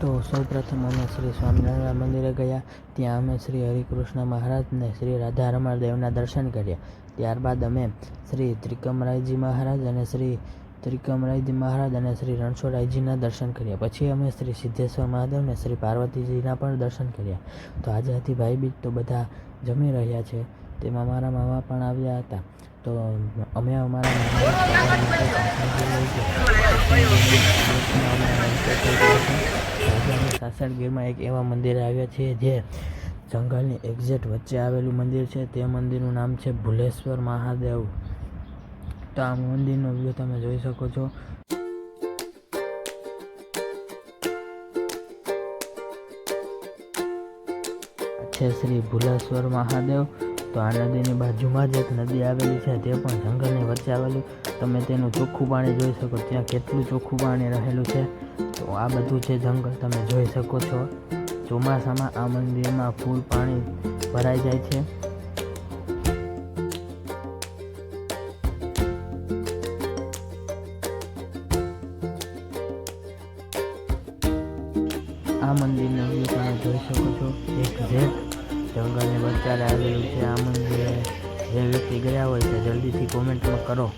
તો સૌપ્રથમ અમે શ્રી સ્વામિનારાયણ મંદિરે ગયા. ત્યાં અમે શ્રી હરિકૃષ્ણ મહારાજને શ્રી રાધા રમણ દેવના દર્શન કર્યા. ત્યારબાદ અમે શ્રી ત્રિકમરાયજી મહારાજ અને શ્રી ત્રિકમરાયજી મહારાજ અને શ્રી રણછોડરાયજીના દર્શન કર્યા. પછી અમે શ્રી સિદ્ધેશ્વર મહાદેવને શ્રી પાર્વતીજીના પણ દર્શન કર્યા. તો આજે હતી ભાઈબીજ તો બધા જમી રહ્યા છે. તેમાં મારા મામા પણ આવ્યા હતા. તો અમે અમારા સાસણગીરમાં એક એવા મંદિર આવ્યા છે જે જંગલની એક્ઝેક્ટ વચ્ચે આવેલું મંદિર છે. તે મંદિરનું નામ છે ભૂલેશ્વર મહાદેવ. તો આ મંદિરનો વ્યૂ તમે જોઈ શકો છો. છે શ્રી ભુલેશ્વર મહાદેવ. તો આ નદીની બાજુમાં જ એક નદી આવેલી છે. તે પણ જંગલની વચ્ચે આવેલી. તમે તેનું ચોખ્ખું પાણી જોઈ શકો. ત્યાં કેટલું ચોખ્ખું પાણી રહેલું છે. તો આ બધું છે જંગલ, તમે જોઈ શકો છો. ચોમાસામાં આ મંદિરમાં ફૂલ પાણી ભરાઈ જાય છે. આ મંદિરનો વ્યૂ તમે જોઈ શકો છો. એક ઝેડ જંગલની વચ્ચે આવેલું છે આ મંદિરે. જે વ્યક્તિ ગયા હોય છે જલ્દીથી કોમેન્ટમાં કરો.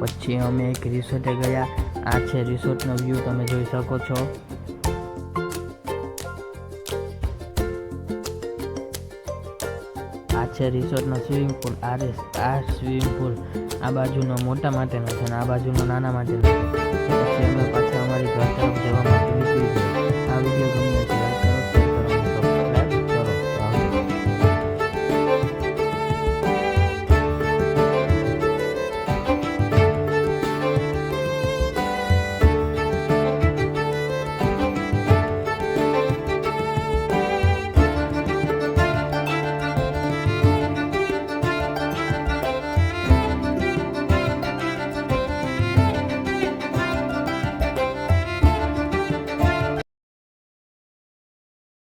પછી અમે એક રિસોર્ટે ગયા. આ છે રિસોર્ટનો વ્યૂ તમે જોઈ શકો છો. આ છે રિસોર્ટનો સ્વિમિંગ પુલ આ આ સ્વિમિંગ પુલ આ બાજુનો મોટા માટેનો છે અને આ બાજુનો નાના માટેનો છે. પછી અમે પાછા અમારી ઘર તરફ જવા માટે નીકળી ગયા. આ વીડિયો ગમ્યો